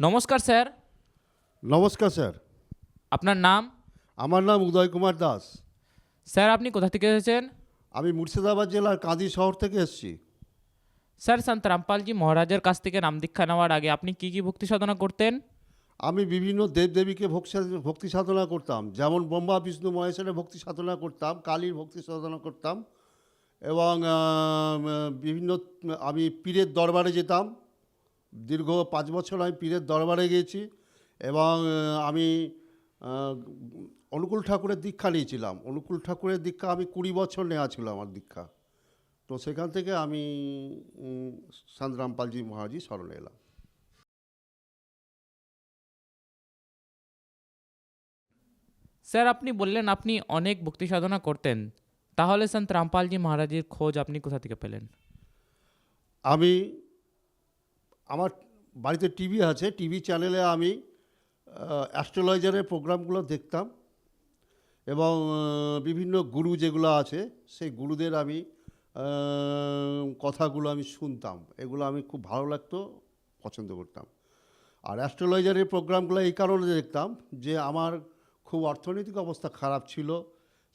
নমস্কার স্যার। নমস্কার স্যার। আপনার নাম? আমার নাম উদয় কুমার দাস। স্যার আপনি কোথা থেকে এসেছেন? আমি মুর্শিদাবাদ জেলার কাঁদি শহর থেকে এসেছি। স্যার সন্ত রামপালজি মহারাজের কাছ থেকে নাম দীক্ষা নেওয়ার আগে আপনি কি কি ভক্তি সাধনা করতেন? আমি বিভিন্ন দেবদেবীকে ভক্তি ভক্তি সাধনা করতাম। যেমন ব্রহ্মা বিষ্ণু মহেশ্বরের ভক্তি সাধনা করতাম কালীর ভক্তি সাধনা করতাম এবং বিভিন্ন আমি পীরের দরবারে যেতাম। দীর্ঘ পাঁচ বছর আমি পীরের দরবারে গিয়েছি এবং আমি অনুকূল ঠাকুরের দীক্ষা নিয়েছিলাম। অনুকূল ঠাকুরের দীক্ষা আমি কুড়ি বছর নেওয়া ছিল আমার দীক্ষা। তো সেখান থেকে আমি উম, সন্ত রামপালজি মহারাজি স্মরণে এলাম। স্যার আপনি বললেন আপনি অনেক ভক্তি সাধনা করতেন। তাহলে সন্ত রামপালজি মহারাজের খোঁজ আপনি কোথা থেকে পেলেন? আমি আমার বাড়িতে টিভি আছে, টিভি চ্যানেলে আমি অ্যাস্ট্রোলজারের প্রোগ্রামগুলো দেখতাম এবং বিভিন্ন গুরু যেগুলো আছে, সেই গুরুদের আমি কথাগুলো আমি শুনতাম। এগুলো আমি খুব ভালো লাগতো, পছন্দ করতাম। আর অ্যাস্ট্রোলজারের প্রোগ্রামগুলো এই কারণে দেখতাম যে আমার খুব অর্থনৈতিক অবস্থা খারাপ ছিল,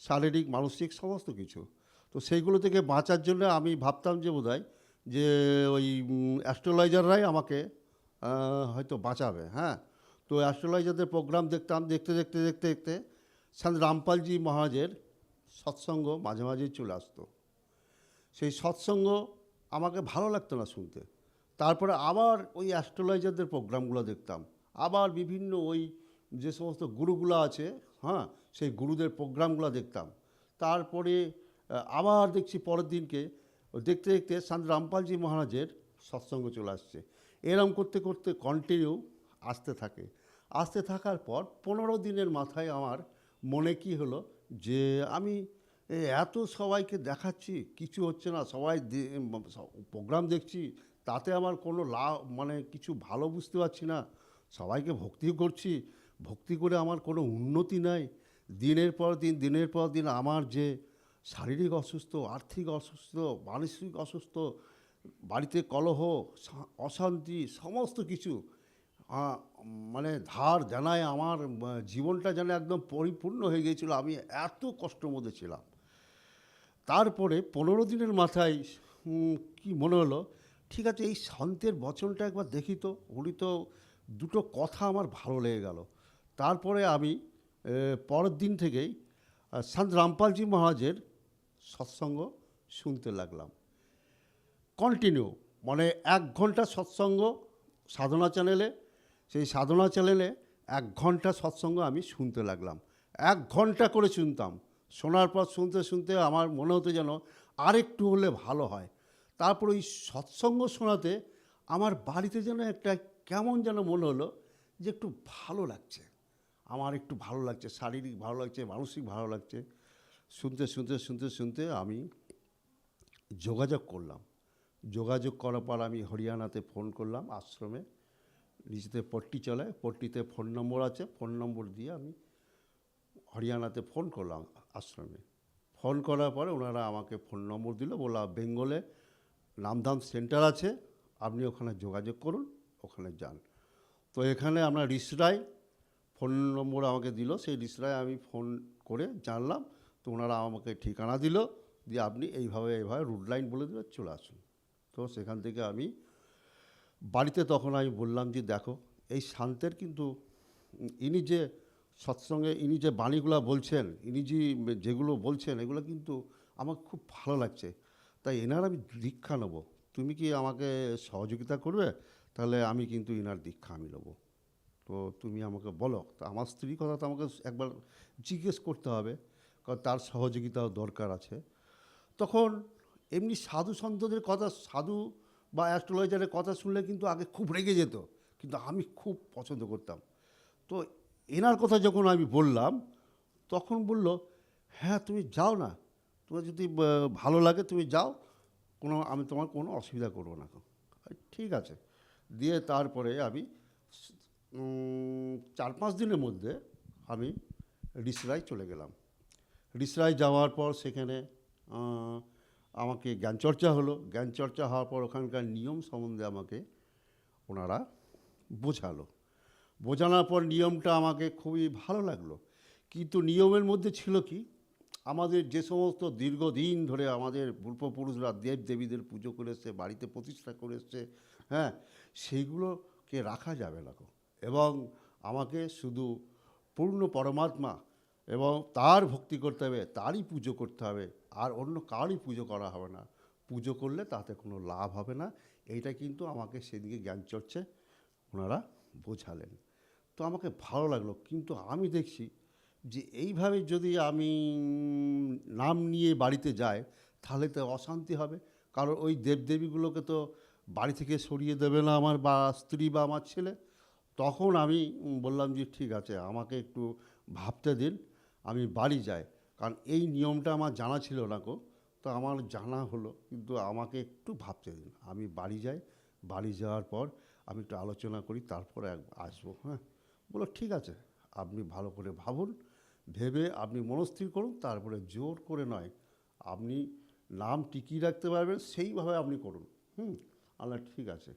শারীরিক, মানসিক সমস্ত কিছু। তো সেইগুলো থেকে বাঁচার জন্য আমি ভাবতাম যে বোধহয় যে ওই অ্যাস্ট্রোলজাররাই আমাকে হয়তো বাঁচাবে হ্যাঁ? তো অ্যাস্ট্রোলজারদের প্রোগ্রাম দেখতাম, দেখতে দেখতে দেখতে দেখতে সন্ত রামপালজি মহারাজের সৎসঙ্গ মাঝে মাঝে চলে আসতো। সেই সৎসঙ্গ আমাকে ভালো লাগতো না শুনতে। তারপরে আবার ওই অ্যাস্ট্রোলজারদের প্রোগ্রামগুলো দেখতাম। আবার বিভিন্ন ওই যে সমস্ত গুরুগুলো আছে হ্যাঁ? সেই গুরুদের প্রোগ্রামগুলো দেখতাম। তারপরে আবার দেখছি পরের দিনকে দেখতে দেখতে সন্ত রামপালজি মহারাজের সৎসঙ্গ চলে আসছে। এরম করতে করতে কন্টিনিউ আসতে থাকে। আসতে থাকার পর পনেরো দিনের মাথায় আমার মনে কি হলো যে আমি এত সবাইকে দেখাচ্ছি, কিছু হচ্ছে না, সবাই প্রোগ্রাম দেখছি, তাতে আমার কোনো লাভ মানে কিছু ভালো বুঝতে পারছি না। সবাইকে ভক্তি করছি, ভক্তি করে আমার কোনো উন্নতি নাই। দিনের পর দিন, দিনের পর দিন আমার যে শারীরিক অসুস্থ, আর্থিক অসুস্থ, মানসিক অসুস্থ, বাড়িতে কলহ অশান্তি, সমস্ত কিছু মানে ধার জানায় আমার জীবনটা যেন একদম পরিপূর্ণ হয়ে গিয়েছিল, আমি এত কষ্টের মধ্যে ছিলাম। তারপরে পনেরো দিনের মাথায় কি মনে হলো? ঠিক আছে, এই শান্তের বচনটা একবার দেখি তো, উনি তো দুটো কথা আমার ভালো লেগে গেল। তারপরে আমি পরের দিন থেকেই সন্ত রামপালজি মহারাজের সৎসঙ্গ শুনতে লাগলাম। কন্টিনিউ মানে এক ঘণ্টা সৎসঙ্গ সাধনা চ্যানেলে সেই সাধনা চ্যানেলে এক ঘণ্টা সৎসঙ্গ আমি শুনতে লাগলাম। এক ঘণ্টা করে শুনতাম। শোনার পর শুনতে শুনতে আমার মনে হতো যেন আরেকটু হলে ভালো হয়। তারপর ওই সৎসঙ্গ শোনাতে আমার বাড়িতে যেন একটা কেমন যেন মনে হলো যে একটু ভালো লাগছে। আমার একটু ভালো লাগছে, শারীরিক ভালো লাগছে, মানসিক ভালো লাগছে। শুনতে শুনতে শুনতে শুনতে আমি যোগাযোগ করলাম। যোগাযোগ করার পর আমি হরিয়ানাতে ফোন করলাম আশ্রমে। নিজেতে পট্টি চলে, পট্টিতে ফোন নম্বর আছে। ফোন নম্বর দিয়ে আমি হরিয়ানাতে ফোন করলাম আশ্রমে। ফোন করার পরে ওনারা আমাকে ফোন নম্বর দিল, বলল বেঙ্গলে নামধাম সেন্টার আছে। আপনি ওখানে যোগাযোগ করুন, ওখানে যান। তো এখানে আমরা রিসরায় ফোন নম্বর আমাকে দিল। সেই রিসরায় আমি ফোন করে জানলাম। তো ওনারা আমাকে ঠিকানা দিল, দিয়ে আপনি এইভাবে এইভাবে রুট লাইন বলে দিলে, চলে আসুন। তো সেখান থেকে আমি বাড়িতে তখন আমি বললাম যে, দেখো, এই শান্তের কিন্তু ইনি যে সৎসঙ্গে, ইনি যে বাণীগুলো বলছেন, ইনি যে যেগুলো বলছেন, এগুলো কিন্তু আমার খুব ভালো লাগছে। তাই এনার আমি দীক্ষা নেব। তুমি কি আমাকে সহযোগিতা করবে? তাহলে আমি কিন্তু ইনার দীক্ষা আমি নেব। তো তুমি আমাকে বলো। তা আমার স্ত্রীর কথা তো আমাকে একবার জিজ্ঞেস করতে হবে। কারণ তার সহযোগিতাও দরকার আছে। তখন এমনি সাধু সন্তদের কথা, সাধু বা অ্যাস্ট্রোলজারের কথা শুনলে কিন্তু আগে খুব রেগে যেত, কিন্তু আমি খুব পছন্দ করতাম। তো এনার কথা যখন আমি বললাম, তখন বলল হ্যাঁ তুমি যাও না। তোমার যদি ভালো লাগে তুমি যাও। কোনো, আমি তোমার কোনো অসুবিধা করব না ঠিক আছে। দিয়ে তারপরে আমি চার পাঁচ দিনের মধ্যে আমি রিসরায় চলে গেলাম। রিসরায় যাওয়ার পর সেখানে আমাকে জ্ঞানচর্চা হলো। জ্ঞানচর্চা হওয়ার পর ওখানকার নিয়ম সম্বন্ধে আমাকে ওনারা বোঝালো। বোঝানোর পর নিয়মটা আমাকে খুবই ভালো লাগল। কিন্তু নিয়মের মধ্যে ছিল কি? আমাদের যে সমস্ত দীর্ঘদিন ধরে আমাদের পূর্বপুরুষরা দেব দেবীদের পুজো করে এসছে, বাড়িতে প্রতিষ্ঠা করে এসছে হ্যাঁ সেইগুলোকে রাখা যাবে না এবং আমাকে শুধু পূর্ণ পরমাত্মা এবং তার ভক্তি করতে হবে, তারই পুজো করতে হবে। আর অন্য কারই পুজো করা হবে না। পুজো করলে তাতে কোনো লাভ হবে না। এইটা কিন্তু আমাকে সেদিকে জ্ঞান চর্চে ওনারা বোঝালেন। তো আমাকে ভালো লাগল, কিন্তু আমি দেখছি যে এইভাবে যদি আমি নাম নিয়ে বাড়িতে যাই, তাহলে তো অশান্তি হবে। কারণ ওই দেবদেবীগুলোকে তো বাড়ি থেকে সরিয়ে দেবে না আমার বা স্ত্রী বা আমার ছেলে। তখন আমি বললাম যে ঠিক আছে, আমাকে একটু ভাবতে দিন। আমি বাড়ি যাই। কারণ এই নিয়মটা আমার জানা ছিল না গো। তো আমার জানা হলো, কিন্তু আমাকে একটু ভাবতে দিন। আমি বাড়ি যাই, বাড়ি যাওয়ার পর আমি একটু আলোচনা করি, তারপরে আসব হ্যাঁ? বলো ঠিক আছে, আপনি ভালো করে ভাবুন, ভেবে আপনি মনস্থির করুন, তারপরে জোর করে নয়। আপনি নাম টিকিয়ে রাখতে পারবেন, সেইভাবে আপনি করুন, হুম? আল্লাহ, ঠিক আছে।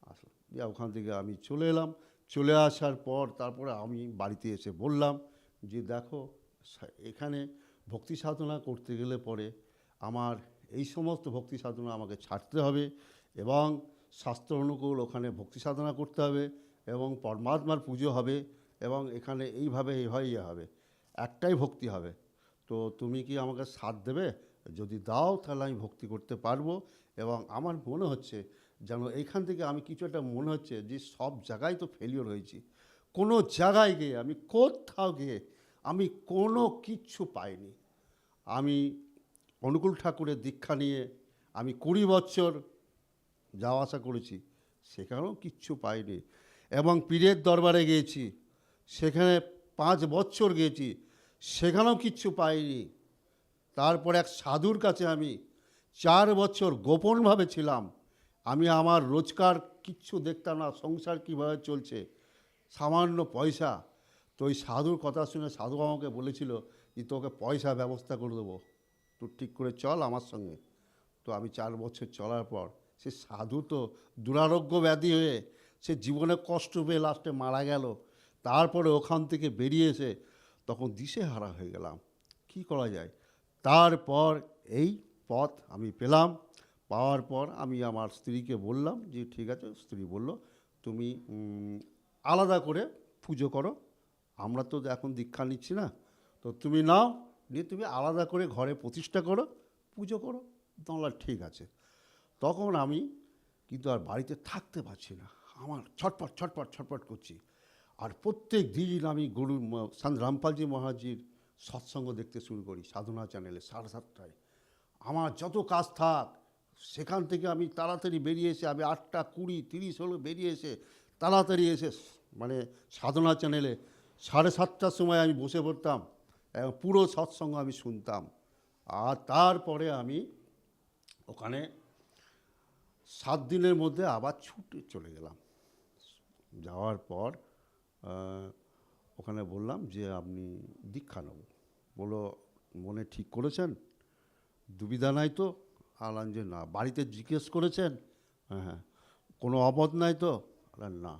আসলো দিয়ে ওখান থেকে আমি চলে এলাম। চলে আসার পর তারপরে আমি বাড়িতে এসে বললাম যে দেখো এখানে ভক্তি সাধনা করতে গেলে পরে আমার এই সমস্ত ভক্তি সাধনা আমাকে ছাড়তে হবে এবং শাস্ত্র অনুকূল ওখানে ভক্তি সাধনা করতে হবে এবং পরমাত্মার পুজো হবে এবং এখানে এইভাবে এইভাবেই হবে, একটাই ভক্তি হবে। তো তুমি কি আমাকে সাথ দেবে? যদি দাও, তাহলে আমি ভক্তি করতে পারব এবং আমার মনে হচ্ছে যেন এইখান থেকে আমি কিছু একটা মনে হচ্ছে যে সব জায়গায় তো ফেলিওর হয়েছি। কোনো জায়গায় গিয়ে, আমি কোথাও গিয়ে, আমি কোনো কিচ্ছু পাইনি। আমি অনুকূল ঠাকুরের দীক্ষা নিয়ে, আমি কুড়ি বছর যাওয়া আসা করেছি, সেখানেও কিচ্ছু পাইনি। এবং পীরের দরবারে গিয়েছি, সেখানে পাঁচ বছর গিয়েছি, সেখানেও কিচ্ছু পাইনি। তারপর এক সাধুর কাছে আমি চার বছর গোপনভাবে ছিলাম। আমি আমার রোজগার কিচ্ছু দেখতাম না, সংসার কীভাবে চলছে সামান্য পয়সা। তো ওই সাধুর কথা শুনে সাধু আমাকে বলেছিল যে, তোকে পয়সা ব্যবস্থা করে দেবো। তুই ঠিক করে চল আমার সঙ্গে। তো আমি চার বছর চলার পর সে সাধু তো দুরারোগ্য ব্যাধি হয়ে সে জীবনে কষ্ট পেয়ে লাস্টে মারা গেল। তারপরে ওখান থেকে বেরিয়ে এসে তখন দিশে হারা হয়ে গেলাম। কি করা যায়? তারপর এই পথ আমি পেলাম। পাওয়ার পর আমি আমার স্ত্রীকে বললাম যে, ঠিক আছে। স্ত্রী বলল, তুমি আলাদা করে পুজো করো। আমরা তো এখন দীক্ষা নিচ্ছি না। তো তুমি নাও, নিয়ে তুমি আলাদা করে ঘরে প্রতিষ্ঠা করো, পুজো করো। তাহলে ঠিক আছে। তখন আমি কিন্তু আর বাড়িতে থাকতে পারছি না। আমার ছটপট ছটপট ছটপট করছি। আর প্রত্যেক দিন আমি গুরু ম- সান রামপালজি মহারাজির সৎসঙ্গ দেখতে শুরু করি সাধনা চ্যানেলে সাড়ে সাতটায়। আমার যত কাজ থাক, সেখান থেকে আমি তাড়াতাড়ি বেরিয়ে এসে, আমি আটটা কুড়ি, তিরিশ হলো বেরিয়ে এসে তাড়াতাড়ি এসে মানে সাধনা চ্যানেলে সাড়ে সাতটার সময় আমি বসে পড়তাম এবং পুরো সৎসঙ্গ আমি শুনতাম। আর তারপরে আমি ওখানে সাত দিনের মধ্যে আবার ছুটে চলে গেলাম। যাওয়ার পর ওখানে বললাম যে আপনি দীক্ষা নেব। বলো মনে ঠিক করেছেন? দুবিধা নাই তো? আলান যে না, বাড়িতে জিজ্ঞেস করেছেন? হ্যাঁ হ্যাঁ। কোনো অবধ নাই তো? আলান না।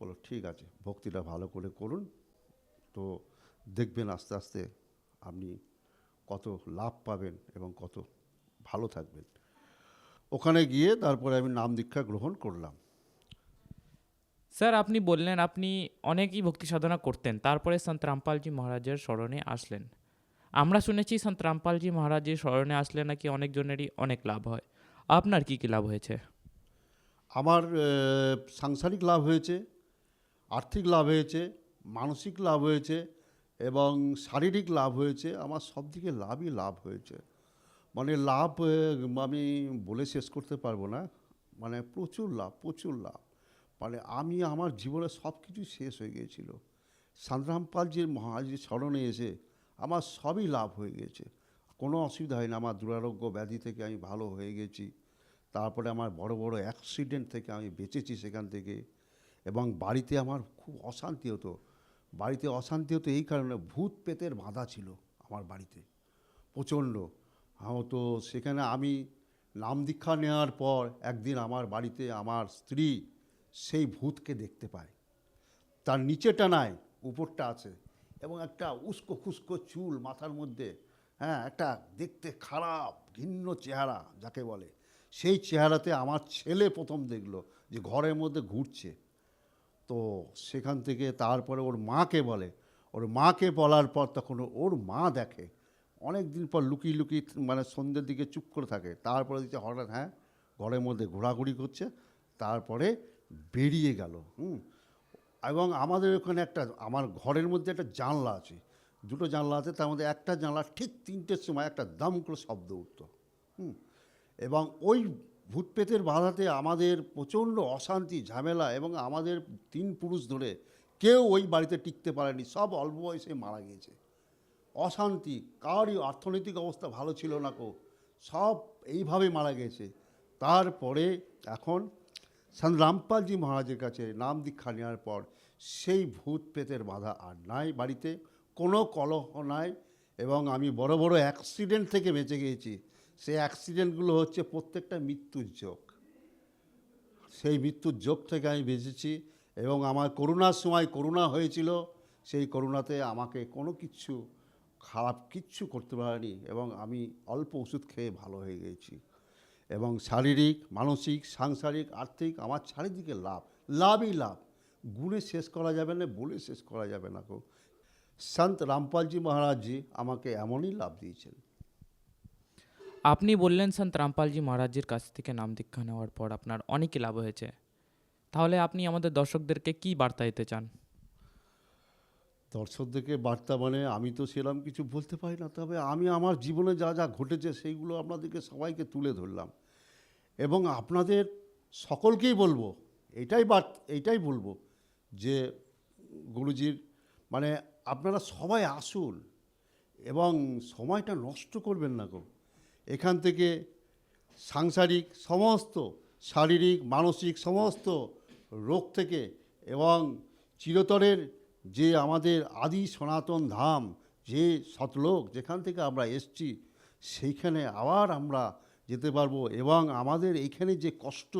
বলো ঠিক আছে, ভক্তিটা ভালো করে করুন। তো দেখবেন আস্তে আস্তে আপনি কত লাভ পাবেন এবং কত ভালো থাকবেন। ওখানে গিয়ে তারপরে আমি নাম দীক্ষা গ্রহণ করলাম। স্যার, আপনি বললেন আপনি অনেকই ভক্তি সাধনা করতেন। তারপরে সন্ত রামপালজি মহারাজের স্মরণে আসলেন। আমরা শুনেছি সন্ত রামপালজি মহারাজের স্মরণে আসলে নাকি অনেকজনেরই অনেক লাভ হয়। আপনার কি কি লাভ হয়েছে? আমার সাংসারিক লাভ হয়েছে, আর্থিক লাভ হয়েছে, মানসিক লাভ হয়েছে এবং শারীরিক লাভ হয়েছে, আমার সব দিকে লাভই লাভ হয়েছে। মানে লাভ আমি বলে শেষ করতে পারব না। মানে প্রচুর লাভ প্রচুর লাভ। মানে আমি আমার জীবনে সব কিছু শেষ হয়ে গিয়েছিল। সান্দ্রামপালজির মহারাজের স্মরণে এসে আমার সবই লাভ হয়ে গেছে কোনো অসুবিধা হয় না, আমার দুরারোগ্য ব্যাধি থেকে আমি ভালো হয়ে গেছি। তারপরে আমার বড় বড় অ্যাক্সিডেন্ট থেকে আমি বেঁচেছি সেখান থেকে এবং বাড়িতে আমার খুব অশান্তি হতো। বাড়িতে অশান্তি হতো এই কারণে ভূত পেতের বাঁধা ছিল আমার বাড়িতে। প্রচণ্ড। তো সেখানে আমি নাম দীক্ষা নেওয়ার পর একদিন আমার বাড়িতে আমার স্ত্রী সেই ভূতকে দেখতে পায়। তার নিচেটা নাই, উপরটা আছে এবং একটা উস্কো খুস্কো চুল মাথার মধ্যে হ্যাঁ একটা দেখতে খারাপ, ঘিন্ন চেহারা, যাকে বলে। সেই চেহারাতে আমার ছেলে প্রথম দেখল যে ঘরের মধ্যে ঘুরছে। তো সেখান থেকে তারপরে ওর মাকে বলে। ওর মাকে বলার পর তখন ওর মা দেখে। অনেক দিন পর লুকিয়ে লুকিয়ে মানে সন্ধ্যের দিকে চুপ করে থাকে। তারপরে দিচ্ছে হঠাৎ হ্যাঁ ঘরের মধ্যে ঘোরাঘুরি করছে। তারপরে বেরিয়ে গেল, হুম। এবং আমাদের ওখানে একটা, আমার ঘরের মধ্যে একটা জানলা আছে। দুটো জানলা আছে, তার মধ্যে একটা জানলা ঠিক তিনটের সময় একটা দাম করে শব্দ উঠতো, হুম। এবং ওই ভূতপেতের বাধাতে আমাদের প্রচণ্ড অশান্তি, ঝামেলা এবং আমাদের তিন পুরুষ ধরে কেউ ওই বাড়িতে টিকতে পারেনি। সব অল্প বয়সে মারা গিয়েছে। অশান্তি, কারই অর্থনৈতিক অবস্থা ভালো ছিল না কো, সব এইভাবে মারা গেছে তারপরে এখন সন্ত রামপালজি মহারাজের কাছে নাম দীক্ষা নেওয়ার পর সেই ভূত পেতের বাধা আর নাই বাড়িতে, কোনো কলহ নাই এবং আমি বড় বড় অ্যাক্সিডেন্ট থেকে বেঁচে গিয়েছি। সেই অ্যাক্সিডেন্টগুলো হচ্ছে প্রত্যেকটা মৃত্যুর যোগ। সেই মৃত্যুর যোগ থেকে আমি বেঁচেছি এবং আমার করোনার সময় করোনা হয়েছিল, সেই করোনাতে আমাকে কোনো কিছু খারাপ কিচ্ছু করতে পারেনি এবং আমি অল্প ওষুধ খেয়ে ভালো হয়ে গেছি। এবং শারীরিক, মানসিক, সাংসারিক, আর্থিক আমার চারিদিকে লাভ, লাভই লাভ। গুণে শেষ করা যাবে না, বলে শেষ করা যাবে না গো। সন্ত রামপালজি মহারাজজি আমাকে এমনই লাভ দিয়েছেন। আপনি বললেন সন্ত রামপালজি মহারাজের কাছ থেকে নাম দীক্ষা নেওয়ার পর আপনার অনেকই লাভ হয়েছে। তাহলে আপনি আমাদের দর্শকদেরকে কি বার্তা দিতে চান? দর্শকদেরকে বার্তা মানে আমি তো সেরকম কিছু বলতে পারি না, তবে আমি আমার জীবনে যা যা ঘটেছে সেইগুলো আপনাদেরকে সবাইকে তুলে ধরলাম। এবং আপনাদের সকলকেই বলব, এটাই বার্ত এইটাই বলব যে গুরুজির মানে আপনারা সবাই আসুন এবং সময়টা নষ্ট করবেন না গো। এখান থেকে সাংসারিক সমস্ত, শারীরিক, মানসিক সমস্ত রোগ থেকে এবং চিরতরের যে আমাদের আদি সনাতন ধাম, যে সতলোক, যেখান থেকে আমরা এসছি, সেইখানে আবার আমরা যেতে পারব এবং আমাদের এইখানে যে কষ্ট,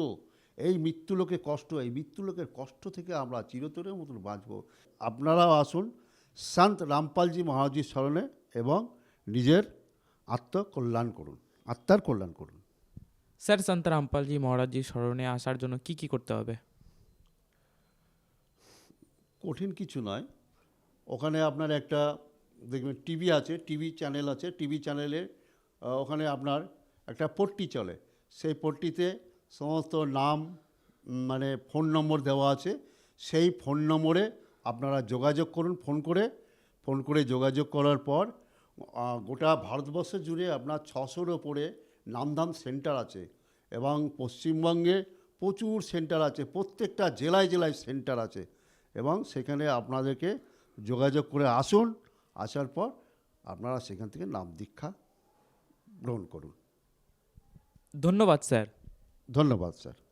এই মৃত্যুলোকে কষ্ট, এই মৃত্যুলোকের কষ্ট থেকে আমরা চিরতরের মতন বাঁচবো। আপনারাও আসুন, সন্ত রামপালজি মহারাজির স্মরণে এবং নিজের আত্মকল্যাণ করুন আত্মার কল্যাণ করুন। স্যার সন্ত রামপালজি মহারাজজির স্মরণে আসার জন্য কি কি করতে হবে? কঠিন কিছু নয়। ওখানে আপনার একটা দেখবেন টিভি আছে টিভি চ্যানেল আছে টিভি চ্যানেলে ওখানে আপনার একটা পট্টি চলে। সেই পট্টিতে সমস্ত নাম মানে ফোন নম্বর দেওয়া আছে। সেই ফোন নম্বরে আপনারা যোগাযোগ করুন ফোন করে ফোন করে যোগাযোগ করার পর গোটা ভারতবর্ষ জুড়ে আপনার ছশোর ওপরে নামধাম সেন্টার আছে এবং পশ্চিমবঙ্গে প্রচুর সেন্টার আছে প্রত্যেকটা জেলায় জেলায় সেন্টার আছে এবং সেখানে আপনাদেরকে যোগাযোগ করে আসুন আসার পর আপনারা সেখান থেকে নাম দীক্ষা গ্রহণ করুন। ধন্যবাদ স্যার। ধন্যবাদ স্যার।